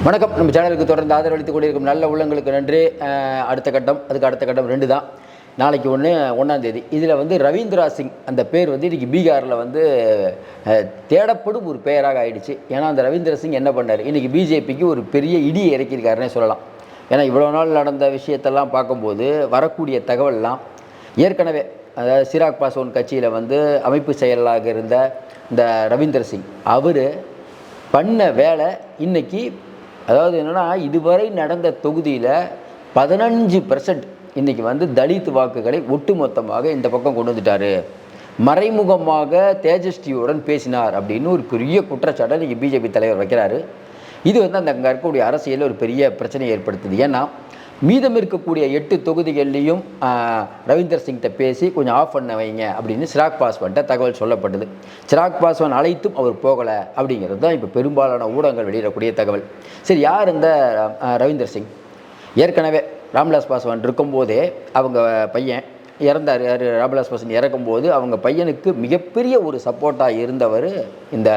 வணக்கம். நம்ம சேனலுக்கு தொடர்ந்து ஆதரவளித்துக் கொண்டிருக்கும் நல்ல உள்ளங்களுக்கு நன்றி. அடுத்த கட்டம் அதுக்கு அடுத்த கட்டம் ரெண்டு தான். நாளைக்கு ஒன்று ஒன்றாந்தேதி இதில் வந்து ரவீந்திரா சிங் அந்த பேர் வந்து இன்றைக்கி பீகாரில் வந்து தேடப்படும் ஒரு பெயராக ஆயிடுச்சு. ஏன்னா அந்த ரவீந்திர சிங் என்ன பண்ணார்? இன்றைக்கி பிஜேபிக்கு ஒரு பெரிய இடியை இறக்கியிருக்காருன்னே சொல்லலாம். ஏன்னா இவ்வளோ நாள் நடந்த விஷயத்தெல்லாம் பார்க்கும்போது வரக்கூடிய தகவல்லாம் ஏற்கனவே அதாவது சிராக் பாஸ்வான் கட்சியில் வந்து அமைப்பு செயலாளராக இருந்த இந்த ரவீந்திர சிங் அவர் பண்ண வேலை இன்னைக்கு அதாவது என்னென்னா இதுவரை நடந்த தொகுதியில் பதினஞ்சு பர்சன்ட் இன்றைக்கி வந்து தலித் வாக்குகளை ஒட்டுமொத்தமாக இந்த பக்கம் கொண்டு வந்துட்டார். மறைமுகமாக தேஜஸ்வியுடன் பேசினார் அப்படின்னு ஒரு பெரிய குற்றச்சாட்டை இன்றைக்கி பிஜேபி தலைவர் வைக்கிறாரு. இது வந்து அந்த அங்கே இருக்கக்கூடிய அரசியலில் ஒரு பெரிய பிரச்சனையை ஏற்படுத்துது. ஏன்னா மீதம் இருக்கக்கூடிய எட்டு தொகுதிகள்லையும் ரவீந்தர் சிங்கிட்ட பேசி கொஞ்சம் ஆஃப் பண்ண வைங்க அப்படின்னு சிராக் பாஸ்வான்ட்ட தகவல் சொல்லப்பட்டது. சிராக் பாஸ்வான் அழைத்தும் அவர் போகலை அப்படிங்கிறது தான் இப்போ பெரும்பாலான ஊடகங்கள் வெளியிடக்கூடிய தகவல். சரி யார் இந்த ரவீந்தர் சிங்? ஏற்கனவே ராம்விலாஸ் பாஸ்வான் இருக்கும்போதே அவங்க பையன் இறந்தார். யார்? ராம்விலாஸ் பாஸ்வான் இறக்கும்போது அவங்க பையனுக்கு மிகப்பெரிய ஒரு சப்போர்ட்டாக இருந்தவர் இந்த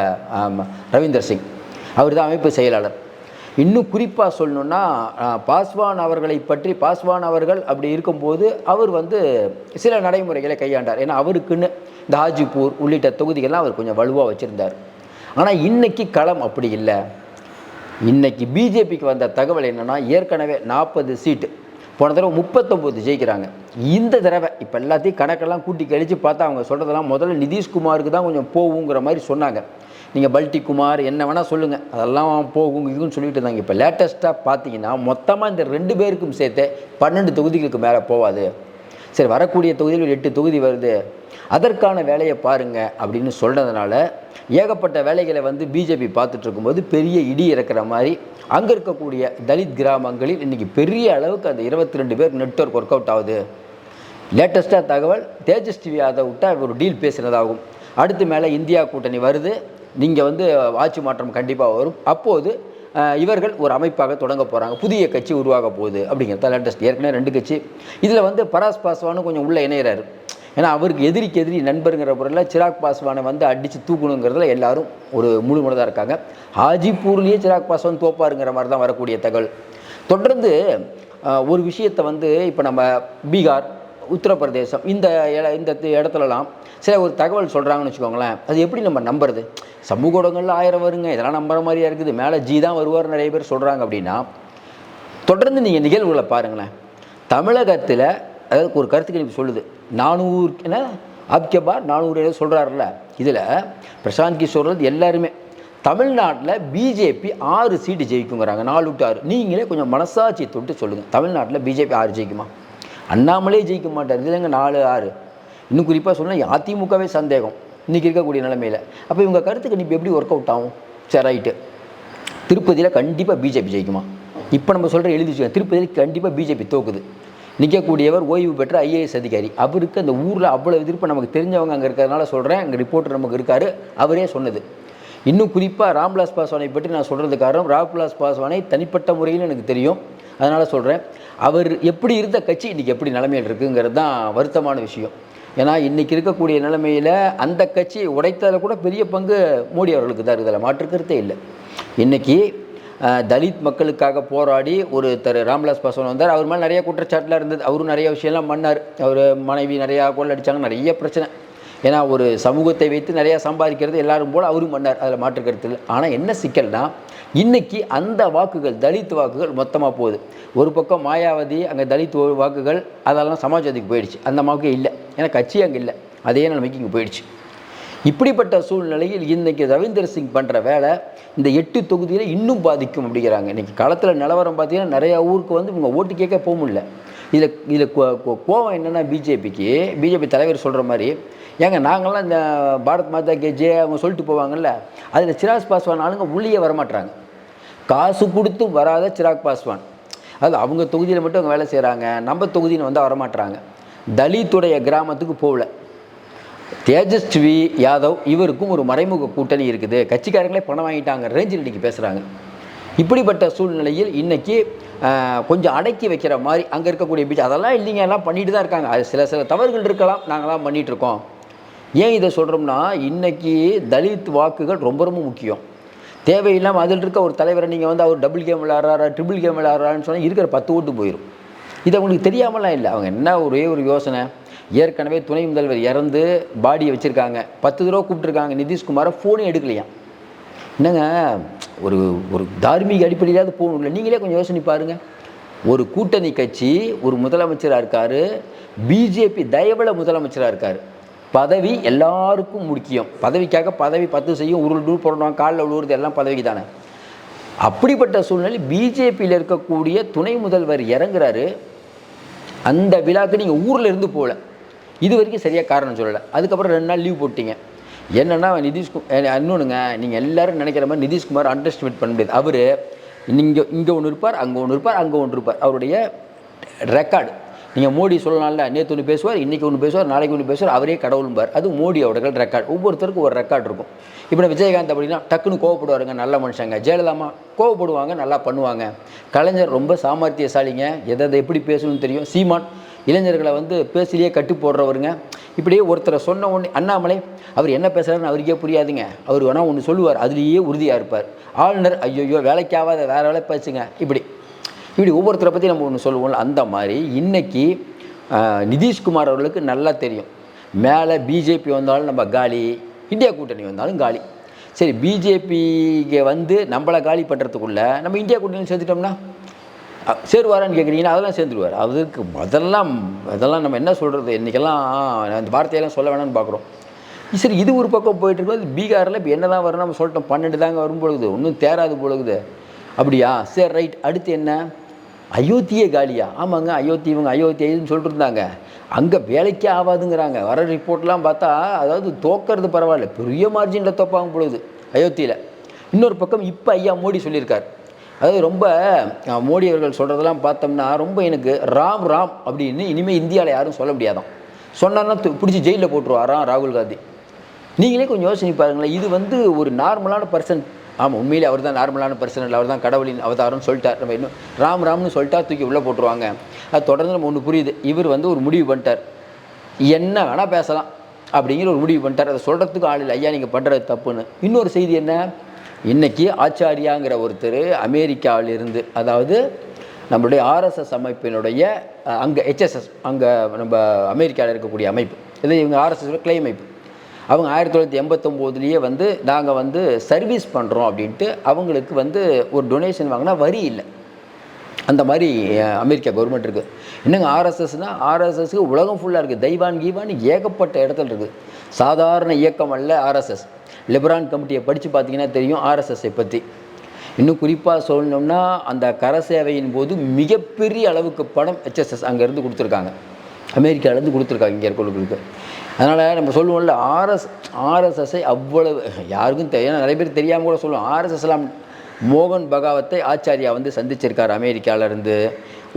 ரவீந்தர் சிங். அவர் தான் அமைப்பு செயலாளர். இன்னும் குறிப்பாக சொல்லணுன்னா பாஸ்வான் அவர்களை பற்றி பாஸ்வான் அவர்கள் அப்படி இருக்கும்போது அவர் வந்து சில நடைமுறைகளை கையாண்டார். ஏன்னா அவருக்குன்னு இந்த ஹாஜிப்பூர் உள்ளிட்ட தொகுதிகள்லாம் அவர் கொஞ்சம் வலுவாக வச்சுருந்தார். ஆனால் இன்றைக்கி களம் அப்படி இல்லை. இன்றைக்கி பிஜேபிக்கு வந்த தகவல் என்னென்னா ஏற்கனவே நாற்பது சீட்டு போன தடவை முப்பத்தொம்போது ஜெயிக்கிறாங்க. இந்த தடவை இப்போ எல்லாத்தையும் கணக்கெல்லாம் கூட்டி கழித்து பார்த்தா அவங்க சொல்கிறதெல்லாம் முதல்ல நிதிஷ்குமாருக்கு தான் கொஞ்சம் போகுங்கிற மாதிரி சொன்னாங்க. நீங்கள் பல்டி குமார் என்ன வேணால் சொல்லுங்கள் அதெல்லாம் போகும் இதுன்னு சொல்லிட்டு இருந்தாங்க. இப்போ லேட்டஸ்ட்டாக பார்த்தீங்கன்னா மொத்தமாக இந்த ரெண்டு பேருக்கும் சேர்த்து பன்னெண்டு தொகுதிகளுக்கு மேலே போகாது சரி வரக்கூடிய தொகுதியில் எட்டு தொகுதி வருது. அதற்கான வேலையை பாருங்க அப்படின்னு சொல்கிறதுனால ஏகப்பட்ட வேலைகளை வந்து பிஜேபி பார்த்துட்டு இருக்கும்போது பெரிய இடி இறக்குற மாதிரி அங்கே இருக்கக்கூடிய தலித் கிராமங்களில் இன்றைக்கி பெரிய அளவுக்கு அந்த இருபத்தி ரெண்டு பேர் நெட்ஒர்க் ஒர்க் அவுட் ஆகுது. லேட்டஸ்ட்டாக தகவல் தேஜஸ்வி யாதவ் விட்டா ஒரு டீல் பேசினதாகும் அடுத்து மேலே இந்தியா கூட்டணி வருது. நீங்கள் வந்து ஆட்சி மாற்றம் கண்டிப்பாக வரும். அப்போது இவர்கள் ஒரு அமைப்பாக தொடங்க போகிறாங்க புதிய கட்சி உருவாக போகுது அப்படிங்கிறத லேட்டஸ்ட் ஏற்கனவே ரெண்டு கட்சி. இதில் வந்து பராஸ் பாஸ்வானும் கொஞ்சம் உள்ளே இணையிறாரு. ஏன்னா அவருக்கு எதிரிக்கு எதிரி நண்பருங்கிற பொருளில் சிராக் பாஸ்வானை வந்து அடித்து தூக்கணுங்கிறதுல எல்லாரும் ஒரு முழு முழுதாக இருக்காங்க. ஹாஜிப்பூர்லேயே சிராக் பாஸ்வான் தோப்பாருங்கிற மாதிரி தான் வரக்கூடிய தகவல். தொடர்ந்து ஒரு விஷயத்தை வந்து இப்போ நம்ம பீகார் உத்தரப்பிரதேசம். இந்த இந்த இடத்துலலாம் சில ஒரு தகவல் சொல்கிறாங்கன்னு வச்சுக்கோங்களேன் அது எப்படி நம்ம நம்புறது? சமூக ஊடகங்களில் ஆயிரம் வருங்க இதெல்லாம் நம்புற மாதிரியா இருக்குது. மேலே ஜி தான் வருவார் நிறைய பேர் சொல்கிறாங்க அப்படின்னா தொடர்ந்து நீங்கள் நிகழ்வுகளை பாருங்களேன். தமிழகத்தில் அதாவது ஒரு கருத்து கணிப்பு சொல்லுது நானூறு என்ன? அப்கபார் நானூறு ஏதோ சொல்கிறாருல்ல இதில் பிரசாந்த் கிஷோர் எல்லாருமே. தமிழ்நாட்டில் பிஜேபி ஆறு சீட்டு ஜெயிக்குங்கிறாங்க நாலு விட்டு ஆறு. நீங்களே கொஞ்சம் மனசாட்சி தொட்டு சொல்லுங்கள் தமிழ்நாட்டில் பிஜேபி ஆறு ஜெயிக்குமா? அண்ணாமலே ஜெயிக்க மாட்டார். இதுலங்க நாலு ஆறு. இன்னும் குறிப்பாக சொன்னால் அதிமுகவே சந்தேகம். இன்றைக்கி இருக்கக்கூடிய நிலைமையில். அப்போ இவங்க கருத்து கணிப்பு எப்படி ஒர்க் அவுட் ஆகும்? சரி ரைட்டு திருப்பதியில் கண்டிப்பாக பிஜேபி ஜெயிக்குமா? இப்போ நம்ம சொல்கிற எழுதி வச்சுக்கோங்க. திருப்பதியில் கண்டிப்பாக பிஜேபி தோக்குது. நிற்கக்கூடியவர் ஓய்வு பெற்ற ஐஏஎஸ் அதிகாரி. அவருக்கு அந்த ஊரில் அவ்வளோ எதிர்ப்பு நமக்கு தெரிஞ்சவங்க அங்கே இருக்கிறதுனால சொல்கிறேன் அங்கே ரிப்போர்ட்டர் நமக்கு இருக்கார். அவரே சொன்னது. இன்னும் குறிப்பாக ராம்விலாஸ் பாஸ்வானை பற்றி நான் சொல்கிறது காரணம் ராம்விலாஸ் பாஸ்வானை தனிப்பட்ட முறையில் எனக்கு தெரியும். அதனால் சொல்கிறேன் அவர் எப்படி இருந்த கட்சி இன்றைக்கி எப்படி நிலைமையில் இருக்குங்கிறது தான் வருத்தமான விஷயம். ஏன்னா இன்றைக்கி இருக்கக்கூடிய நிலைமையில் அந்த கட்சியை உடைத்ததில் கூட பெரிய பங்கு மோடி அவர்களுக்கு தான் இருக்குது. அதில் மாற்று இல்லை. இன்றைக்கி தலித் மக்களுக்காக போராடி ஒரு திரு ராம்விலாஸ் பாஸ்வான் வந்தார். அவர் மேலே நிறைய குற்றச்சாட்டுலாம் இருந்தது. அவரும் நிறைய விஷயம்லாம் பண்ணார். அவர் மனைவி நிறையா கொள்ளடிச்சாங்க. நிறைய பிரச்சனை. ஏன்னா ஒரு சமூகத்தை வைத்து நிறையா சம்பாதிக்கிறது எல்லாரும் போல் அவரும் பண்ணார் அதில் மாற்று கருத்து இல்லை. ஆனால் என்ன சிக்கல்னா இன்றைக்கி அந்த வாக்குகள் தலித் வாக்குகள் மொத்தமாக போகுது. ஒரு பக்கம் மாயாவதி அங்கே தலித் வாக்குகள் அதெல்லாம் சமாஜ்வாதிக்கு போயிடுச்சு. அந்த வாக்கு இல்லை. ஏன்னா கட்சி அங்கே இல்லை. அதே நிலைமைக்கு இங்கே போயிடுச்சு. இப்படிப்பட்ட சூழ்நிலையில் இன்றைக்கி ரவீந்தர் சிங் பண்ணுற வேலை இந்த எட்டு தொகுதியில் இன்னும் பாதிக்கும் அப்படிங்கிறாங்க. இன்றைக்கி களத்தில் நிலவரம் பார்த்தீங்கன்னா நிறையா ஊருக்கு வந்து இவங்க ஓட்டு கேட்க போக முடியல. இதில் இதில் கோவம் என்னென்னா பிஜேபிக்கு. பிஜேபி தலைவர் சொல்கிற மாதிரி ஏங்க நாங்கள்லாம் இந்த பாரத் மாதா கே ஜே அவங்க சொல்லிட்டு போவாங்கல்ல அதில் சிராக் பாஸ்வான் ஆளுங்க உள்ளே வரமாட்டாங்க காசு கொடுத்து வராத சிராக் பாஸ்வான். அது அவங்க தொகுதியில் மட்டும் அவங்க வேலை செய்கிறாங்க நம்ம தொகுதியில் வந்தால் வரமாட்டுறாங்க தலித்துடைய கிராமத்துக்கு போகல. தேஜஸ்வி யாதவ் இவருக்கும் ஒரு மறைமுக கூட்டணி இருக்குது. கட்சிக்காரங்களே பணம் வாங்கிட்டாங்க ரேஞ்சில் இன்றைக்கி பேசுகிறாங்க இப்படிப்பட்ட சூழ்நிலையில் இன்றைக்கி கொஞ்சம் அடக்கி வைக்கிற மாதிரி அங்கே இருக்கக்கூடிய பீச் அதெல்லாம் இல்லைங்க எல்லாம் பண்ணிட்டு தான் இருக்காங்க. அது சில சில தவறுகள் இருக்கலாம் நாங்களாம் பண்ணிகிட்ருக்கோம் இருக்கோம். ஏன் இதை சொல்கிறோம்னா இன்றைக்கி தலித் வாக்குகள் ரொம்ப ரொம்ப முக்கியம். தேவையில்லாமல் அதில் இருக்க ஒரு தலைவரை நீங்கள் வந்து அவர் டபுள் கேம் விளையாடுறாரா ட்ரிபிள் கேம் விளையாடுறான்னு சொன்னால் இருக்கிற பத்து ஓட்டு போயிடும் இது அவங்களுக்கு தெரியாமலாம் இல்லை. அவங்க என்ன ஒரே ஒரு யோசனை? ஏற்கனவே துணை முதல்வர் இறந்து பாடியை வச்சுருக்காங்க. பத்து தடவை கூப்பிட்ருக்காங்க நிதிஷ்குமாரை ஃபோனே எடுக்கலையாம். என்னங்க? ஒரு ஒரு தார்மீக அடிப்படையிலாவது போகணும் இல்லை நீங்களே கொஞ்சம் யோசனை பாருங்கள் ஒரு கூட்டணி கட்சி ஒரு முதலமைச்சராக இருக்கார் பிஜேபி தயவில் முதலமைச்சராக இருக்கார். பதவி எல்லாருக்கும் முக்கியம். பதவிக்காக பதவி பத்து செய்யும் உருள் டூர் போடணும் காலில் உழுவுறது எல்லாம் பதவிக்கு தானே அப்படிப்பட்ட சூழ்நிலை பிஜேபியில் இருக்கக்கூடிய துணை முதல்வர் இறங்குறாரு. அந்த விழாக்கு நீங்கள் ஊரில் இருந்து போகல. இது வரைக்கும் சரியாக காரணம் சொல்லலை. அதுக்கப்புறம் ரெண்டு நாள் லீவ் போட்டிங்க. என்னென்னா நிதிஷ்குமார் இன்னொன்றுங்க நீங்கள் எல்லாரும் நினைக்கிற மாதிரி நிதிஷ்குமார் அண்டர்ஸ்டிமேட் பண்ண முடியாது. அவர் இங்கே இங்கே ஒன்று இருப்பார் அங்கே ஒன்று இருப்பார் அங்கே ஒன்று இருப்பார். அவருடைய ரெக்கார்டு நீங்கள் மோடி சொல்லலாம்ல நேற்று ஒன்று பேசுவார் இன்றைக்கி ஒன்று பேசுவார் நாளைக்கு ஒன்று பேசுவார் அவரே கடவுள்பார் அது மோடி அவர்கள் ரெக்கார்டு ஒவ்வொருத்தருக்கும் ஒரு ரெக்கார்டு இருக்கும். இப்போ விஜயகாந்த் அப்படின்னா டக்குன்னு கோவப்படுவாருங்க நல்ல மனுஷங்க. ஜெயலலிதாமா கோவப்படுவாங்க நல்லா பண்ணுவாங்க. கலைஞர் ரொம்ப சாமர்த்தியசாலிங்க. எதை எதை எப்படி பேசணும்னு தெரியும்? சீமான் இளைஞர்களை வந்து பேசிலேயே கட்டு போடுறவருங்க. இப்படியே ஒருத்தரை சொன்ன உடனே அண்ணாமலை அவர் என்ன பேசுகிறாருன்னு அவருக்கே புரியாதுங்க. அவர் வேணால் ஒன்று சொல்லுவார். அதுலேயே உறுதியாக இருப்பார். ஆளுநர் ஐயோயோ வேலைக்காவாத வேறு வேலை பேசுங்க. இப்படி. இப்படி ஒவ்வொருத்தரை பற்றி நம்ம ஒன்று சொல்லுவோம்ல அந்த மாதிரி இன்றைக்கி நிதிஷ்குமார் அவர்களுக்கு நல்லா தெரியும். மேலே பிஜேபி வந்தாலும் நம்ம காலி இந்தியா கூட்டணி வந்தாலும் காலி. சரி பிஜேபிக்கு வந்து நம்மளை காலி பண்ணுறதுக்குள்ளே நம்ம இந்தியா கூட்டணி சேர்த்துட்டோம்னா சேருவாரான்னு கேட்குறீங்கன்னா அதெல்லாம் சேர்ந்துருவார். அதுக்கு அதெல்லாம் அதெல்லாம் நம்ம என்ன சொல்கிறது இன்றைக்கெல்லாம் அந்த வார்த்தையெல்லாம் சொல்ல வேணாம்னு பார்க்குறோம் சரி இது ஒரு பக்கம் போயிட்டுருக்கோம் பீகாரில் இப்போ என்ன தான் வரும் நம்ம சொல்லிட்டோம். பன்னெண்டு தாங்க வரும் பொழுது. ஒன்றும் தேராது பொழுது. அப்படியா? சரி ரைட். அடுத்து என்ன? அயோத்தியே காலியா? ஆமாங்க அயோத்தி இவங்க அயோத்தி இதுன்னு சொல்லிட்டு இருந்தாங்க அங்கே வேலைக்கே ஆகாதுங்கிறாங்க வர ரிப்போர்ட்லாம் பார்த்தா அதாவது தோக்கிறது பரவாயில்ல. பெரிய மார்ஜினில் தோப்பாங்க பொழுது அயோத்தியில். இன்னொரு பக்கம் இப்போ ஐயா மோடி சொல்லியிருக்கார். அதாவது ரொம்ப மோடி அவர்கள் சொல்கிறதெல்லாம் பார்த்தோம்னா ரொம்ப எனக்கு ராம் ராம் அப்படின்னு இனிமேல் இந்தியாவில் யாரும் சொல்ல முடியாதான். சொன்னார்னா பிடிச்சி ஜெயிலில் போட்டுருவாராம் ராகுல் காந்தி. நீங்களே கொஞ்சம் யோசனை பாருங்களேன் இது வந்து ஒரு நார்மலான பர்சன் ஆமாம் உண்மையிலே அவர் தான் நார்மலான பர்சன் இல்லை அவர் தான் கடவுளின் அவதாரம்னு சொல்லிட்டார். நம்ம இன்னும் ராம் ராம்னு சொல்லிட்டா தூக்கி உள்ளே போட்டுருவாங்க. அது தொடர்ந்து நம்ம ஒன்று புரியுது இவர் வந்து ஒரு முடிவு பண்ணிட்டார். என்ன வேணால் பேசலாம் அப்படிங்கிற ஒரு முடிவு பண்ணிட்டார். அதை சொல்கிறதுக்கு ஆள் இல்லை ஐயா நீங்கள் பண்ணுறது தப்புன்னு. இன்னொரு செய்தி என்ன? இன்றைக்கி ஆச்சாரியாங்கிற ஒருத்தர் அமெரிக்காவிலிருந்து அதாவது நம்மளுடைய ஆர்எஸ்எஸ் அமைப்பினுடைய அங்கே ஹெச்எஸ்எஸ் அங்கே நம்ம அமெரிக்காவில் இருக்கக்கூடிய அமைப்பு. இது இவங்க ஆர்எஸ்எஸ் கிளை அமைப்பு. அவங்க ஆயிரத்தி தொள்ளாயிரத்தி எண்பத்தொம்போதுலேயே வந்து நாங்கள் வந்து சர்வீஸ் பண்ணுறோம் அப்படின்ட்டு அவங்களுக்கு வந்து ஒரு டொனேஷன் வாங்கினா வரி இல்லை. அந்த மாதிரி அமெரிக்கா கவர்மெண்ட் இருக்குது என்னங்க ஆர்எஸ்எஸ்னால் ஆர்எஸ்எஸ்க்கு உலகம் ஃபுல்லாக இருக்குது தெய்வான் கீவான் ஏகப்பட்ட இடத்துல இருக்குது சாதாரண இயக்கம் அல்ல ஆர்எஸ்எஸ். லெபரான் கமிட்டியை படித்து பார்த்தீங்கன்னா தெரியும் ஆர்எஸ்எஸ்ஸை பற்றி இன்னும் குறிப்பாக சொல்லணும்னா அந்த கர சேவையின் போது மிகப்பெரிய அளவுக்கு பணம் ஹெச்எஸ்எஸ் அங்கேருந்து கொடுத்துருக்காங்க. அமெரிக்காவிலேருந்து கொடுத்துருக்காங்க இங்கே இருக்கிறவங்களுக்கு அதனால் நம்ம சொல்லுவோம்ல ஆர்எஸ் ஆர்எஸ்எஸ்ஸை அவ்வளவு யாருக்கும் தெரியும் நிறைய பேர் தெரியாமல் கூட சொல்லுவோம் ஆர்எஸ்எஸ்லாம் மோகன் பகாவத்தை ஆச்சாரியா வந்து சந்திச்சிருக்கார் அமெரிக்காவிலேருந்து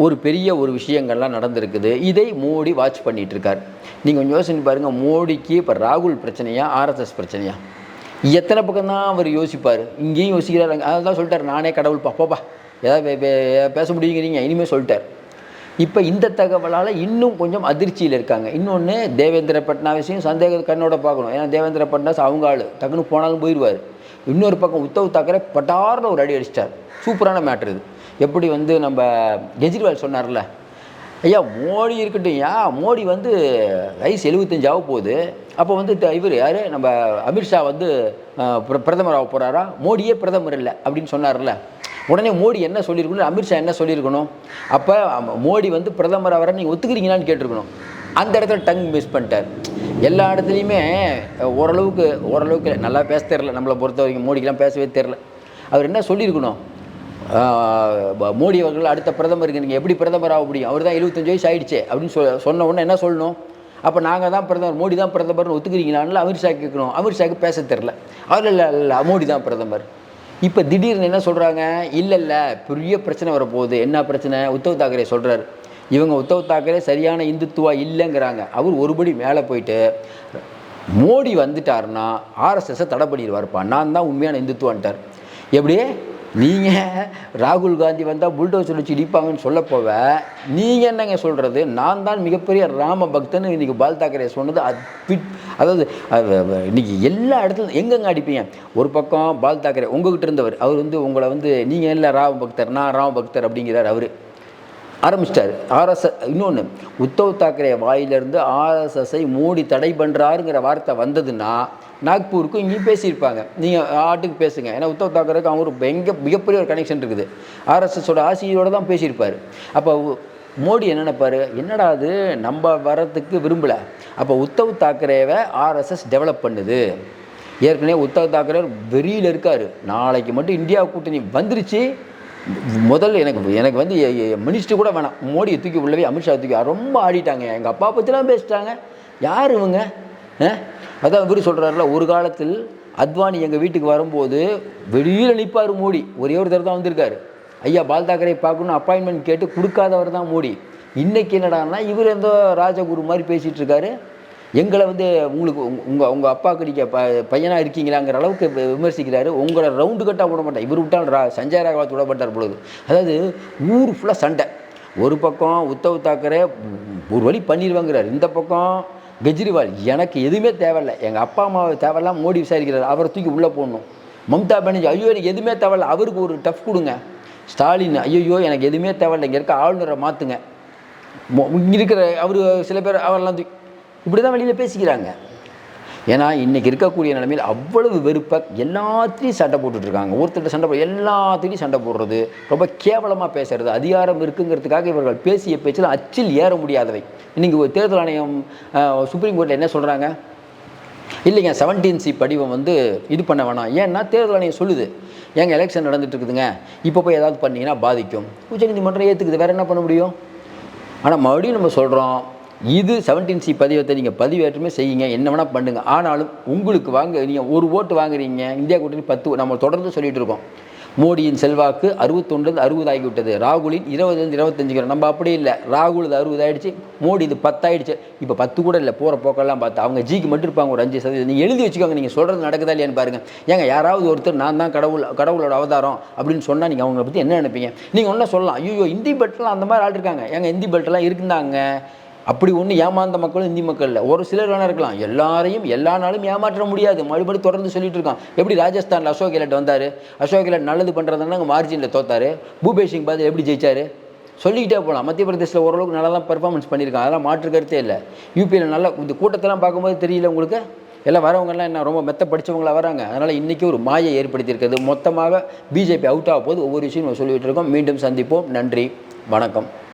ஒரு பெரிய ஒரு விஷயங்கள்லாம் நடந்திருக்குது. இதை மோடி வாட்ச் பண்ணிகிட்ருக்கார் நீங்கள் கொஞ்சம் யோசனை பாருங்கள் மோடிக்கு இப்போ ராகுல் பிரச்சனையா ஆர்எஸ்எஸ் பிரச்சனையா? எத்தனை பக்கம் தான் அவர் யோசிப்பார்? இங்கேயும் யோசிக்கிறார். அதான் சொல்லிட்டார் நானே கடவுள் பாப்பாப்பா ஏதாவது பேச முடியுங்கிறீங்க இனிமேல் சொல்லிட்டார். இப்போ இந்த தகவலால் இன்னும் கொஞ்சம் அதிர்ச்சியில் இருக்காங்க. இன்னொன்று தேவேந்திர பட்னாவிஸையும் சந்தேக கண்ணோட பார்க்கணும். ஏன்னா தேவேந்திர பட்னாஸ் அவங்க ஆள். டக்குன்னு போனாலும் போயிடுவார் இன்னொரு பக்கம் உத்தவ் தாக்கரே பட்டார்னு ஒரு அடி அடிச்சிட்டார். சூப்பரான மேட்ரு இது. எப்படி வந்து நம்ம கெஜ்ரிவால் சொன்னார்ல ஐயா மோடி இருக்கட்டும் ஐயா. மோடி வந்து வயசு எழுபத்தஞ்சாக போகுது. அப்போ வந்து இவர் யார்? நம்ம அமித்ஷா வந்து பிரதமர் ஆக போகிறாரா மோடியே பிரதமர் இல்லை அப்படின்னு சொன்னார்ல. உடனே மோடி என்ன சொல்லியிருக்கணும்? அமித்ஷா என்ன சொல்லியிருக்கணும்? அப்போ மோடி வந்து பிரதமர் அவரை நீங்கள் ஒத்துக்கிறீங்களான்னு கேட்டிருக்கணும். அந்த இடத்துல டங் மிஸ் பண்ணிட்டார். எல்லா இடத்துலையுமே ஓரளவுக்கு ஓரளவுக்கு நல்லா பேச தெரில நம்மளை பொறுத்த வரைக்கும் மோடிக்கெலாம் பேசவே தெரில அவர் என்ன சொல்லியிருக்கணும்? மோடி அவர்கள் அடுத்த பிரதமருக்கு நீங்கள் எப்படி பிரதமர் ஆக முடியும்? அவர் தான் எழுபத்தஞ்சு வயசு ஆயிடுச்சு அப்படின்னு சொ சொன்ன உடனே என்ன சொல்லணும்? அப்போ நாங்கள் தான் பிரதமர் மோடி தான் பிரதமர்னு ஒத்துக்கிறீங்களான்னு அமித்ஷா கேட்கணும் அமித்ஷாக்கு பேச தெரில அவர் இல்லை இல்லை மோடி தான் பிரதமர். இப்போ திடீர்னு என்ன சொல்கிறாங்க இல்லை இல்லை பெரிய பிரச்சனை வரப்போகுது. என்ன பிரச்சனை? உத்தவ் தாக்கரே சொல்கிறார் இவங்க உத்தவ் தாக்கரே சரியான இந்துத்துவா இல்லைங்கிறாங்க. அவர் ஒருபடி மேலே போயிட்டு மோடி வந்துட்டாருன்னா ஆர்எஸ்எஸ்ஸை தடை பண்ணிடுவார்ப்பா. நான் தான் உண்மையான இந்துத்துவான்ட்டார். எப்படி? நீங்கள் ராகுல் காந்தி வந்தால் புல்டோசர் வச்சு இடிப்பாங்கன்னு சொல்ல போவ நீங்கள் என்னங்க சொல்கிறது நான் தான் மிகப்பெரிய ராம பக்தன் இன்றைக்கி பால் தாக்கரே சொன்னது. அது அதாவது இன்றைக்கி எல்லா இடத்துலையும் எங்கெங்க அடிப்பீங்க? ஒரு பக்கம் பால் தாக்கரே உங்ககிட்ட இருந்தவர் அவர் வந்து உங்களை வந்து நீங்கள் இல்லை ராம பக்தர் நான் ராம பக்தர் அப்படிங்கிறார் அவர். ஆரம்பிச்சிட்டாரு. ஆர்எஸ்எஸ் இன்னொன்று உத்தவ் தாக்கரே வாயிலிருந்து ஆர்எஸ்எஸ்ஐ மோடி தடை பண்ணுறாருங்கிற வார்த்தை வந்ததுன்னா நாக்பூருக்கும் இங்கேயும் பேசியிருப்பாங்க. நீங்கள் ஆட்டுக்கு பேசுங்க. ஏன்னா உத்தவ் தாக்கரேக்கு அவங்க ஒரு மிகப்பெரிய ஒரு கனெக்ஷன் இருக்குது. ஆர்எஸ்எஸோட ஆசிரியரோடு தான் பேசியிருப்பார். அப்போ மோடி என்ன நினைப்பார்? என்னடா அது? நம்ம வரத்துக்கு விரும்பலை. அப்போ உத்தவ் தாக்கரேவை ஆர்எஸ்எஸ் டெவலப் பண்ணுது. ஏற்கனவே உத்தவ் தாக்கரே வெறியில் இருக்கார். நாளைக்கு மட்டும் இந்தியா கூட்டணி வந்துருச்சு. முதல்ல எனக்கு எனக்கு வந்து மினிஸ்டர் கூட வேணாம். மோடியை தூக்கி உள்ளவே அமித்ஷா தூக்கி ரொம்ப ஆடிட்டாங்க. எங்கள் அப்பா பற்றிலாம் பேசிட்டாங்க. யார் இவங்க? அதான் இவர் சொல்கிறாருல ஒரு காலத்தில் அத்வானி எங்கள் வீட்டுக்கு வரும்போது வெளியில் நிற்பார் மோடி. ஒரே ஒரு தடவை தான் வந்திருக்காரு. ஐயா பால் தாக்கரை பார்க்கணும் அப்பாயின்மெண்ட் கேட்டு கொடுக்காதவர் தான் மோடி. இன்றைக்கி என்னடான்னா இவர் எந்த ராஜகுரு மாதிரி பேசிகிட்டு இருக்காரு. எங்களை வந்து உங்களுக்கு உங்கள் உங்கள் அப்பாவுக்கு நீங்கள் ப பையனாக இருக்கீங்களாங்கிற அளவுக்கு வி- விமர்சிக்கிறாரு. உங்களை ரவுண்டு கட்டாக விட மாட்டேன். இவர் விட்டால் ரா சஞ்சய் ராகவத் விடப்பட்டார் பொழுது. அதாவது ஊர் ஃபுல்லாக சண்டை. ஒரு பக்கம் உத்தவ் தாக்கரே ஒரு வழி பண்ணிடுவாங்கிறார் இந்த பக்கம் கெஜ்ரிவால். எனக்கு எதுவுமே தேவையில்லை. எங்கள் அப்பா அம்மாவை தேவையில்லாம் மோடி விசாரிக்கிறார். அவரை தூக்கி உள்ளே போடணும். மம்தா பானர்ஜி ஐயோ எனக்கு எதுவுமே தேவையில்ல. அவருக்கு ஒரு டஃப் கொடுங்க. ஸ்டாலின் ஐயோ எனக்கு எதுவுமே தேவையில்லை. இங்கே இருக்க ஆளுநரை மாற்றுங்க இங்கே இருக்கிற அவர் சில பேர் அவரெல்லாம் தூக்கி இப்படி தான் வெளியில் பேசிக்கிறாங்க. ஏன்னா இன்றைக்கி இருக்கக்கூடிய நிலைமையில் அவ்வளவு வெறுப்பை எல்லாத்தையும் சண்டை போட்டுட்ருக்காங்க. ஒருத்தர்கிட்ட சண்டை போட எல்லாத்துலேயும் சண்டை போடுறது ரொம்ப கேவலமாக பேசுறது அதிகாரம் இருக்குங்கிறதுக்காக இவர்கள் பேசிய பேச்சில் அச்சில் ஏற முடியாதவை. இன்றைக்கி ஒரு தேர்தல் ஆணையம் சுப்ரீம் கோர்ட்டில் என்ன சொல்கிறாங்க இல்லைங்க செவன்டீன் சி படிவம் வந்து இது பண்ண வேணாம். ஏன்னா தேர்தல் ஆணையம் சொல்லுது ஏங்க எலெக்ஷன் நடந்துட்டு இருக்குதுங்க இப்போ போய் ஏதாவது பண்ணீங்கன்னா பாதிக்கும். உச்சநீதிமன்றம் ஏற்றுக்குது வேறு என்ன பண்ண முடியும்? ஆனால் மறுபடியும் நம்ம சொல்கிறோம் இது செவன்டீன் சி பதிவத்தை நீங்கள் பதிவேற்றமே செய்யுங்க என்ன வேணால் பண்ணுங்கள் ஆனாலும் உங்களுக்கு வாங்க நீங்கள் ஒரு ஓட்டு வாங்குறீங்க இந்தியா கூட்டணி பத்து நம்ம தொடர்ந்து சொல்லிகிட்டு இருக்கோம். மோடியின் செல்வாக்கு அறுபத்தொன்றுலேருந்து அறுபது ஆகிவிட்டது ராகுலின் இருபதுலேருந்து இருபத்தஞ்சுக்கு நம்ம அப்படி இல்லை. ராகுல் இது அறுபது ஆகிடுச்சு மோடி இது பத்தாயிடுச்சு. இப்போ பத்து கூட இல்லை போகிற போக்கெல்லாம் பார்த்து அவங்க ஜிக்கு மட்டும் இருப்பாங்க ஒரு அஞ்சு சதவீதம். நீங்கள் எழுதி வச்சுக்கோங்க நீங்கள் சொல்கிறது நடக்குதா இல்லையான்னு பாருங்கள் ஏங்க யாராவது ஒருத்தர் நான் தான் கடவுள் கடவுளோட அவதாரம் அப்படின்னு சொன்னால் நீங்கள் அவங்கள பற்றி என்ன நினைப்பீங்க? நீங்கள் ஒன்றும் சொல்லலாம். ஐயோ இந்தி பெல்ட்லாம் அந்த மாதிரி ஆள் இருக்காங்க. ஏங்க இந்தி பெல்ட்லாம் இருக்குந்தாங்க? அப்படி ஒன்று ஏமாந்த மக்களும் இந்தி மக்கள் இல்லை. ஒரு சிலர் வேணா இருக்கலாம். எல்லாரையும் எல்லா நாளும் ஏமாற்ற முடியாது. மறுபடியும் தொடர்ந்து சொல்லிட்டு இருக்கான். எப்படி ராஜஸ்தானில் அசோக் கெலட் வந்தார்? அசோக் கெலட் நல்லது பண்ணுறதுனால அங்கே மார்ஜினில் தோத்தாரு. பூபேஷ் சிங் பாதல் எப்படி ஜெயிச்சார்? சொல்லிக்கிட்டே போகலாம் மத்திய பிரதேசில் ஓரளவுக்கு நல்லா தான் பெர்ஃபார்மன்ஸ் பண்ணியிருக்கான். அதெல்லாம் மாற்று கருத்தே இல்லை. யூபியில் நல்லா இந்த கூட்டத்தெல்லாம் பார்க்கும்போது தெரியல உங்களுக்கு? எல்லாம் வரவங்கெல்லாம் என்ன ரொம்ப மெத்த படித்தவங்களாக வராங்க. அதனால் இன்றைக்கி ஒரு மாயை ஏற்படுத்தியிருக்கிறது. மொத்தமாக பிஜேபி அவுட் ஆக போது ஒவ்வொரு விஷயம் நம்ம சொல்லிகிட்டு இருக்கோம். மீண்டும் சந்திப்போம். நன்றி. வணக்கம்.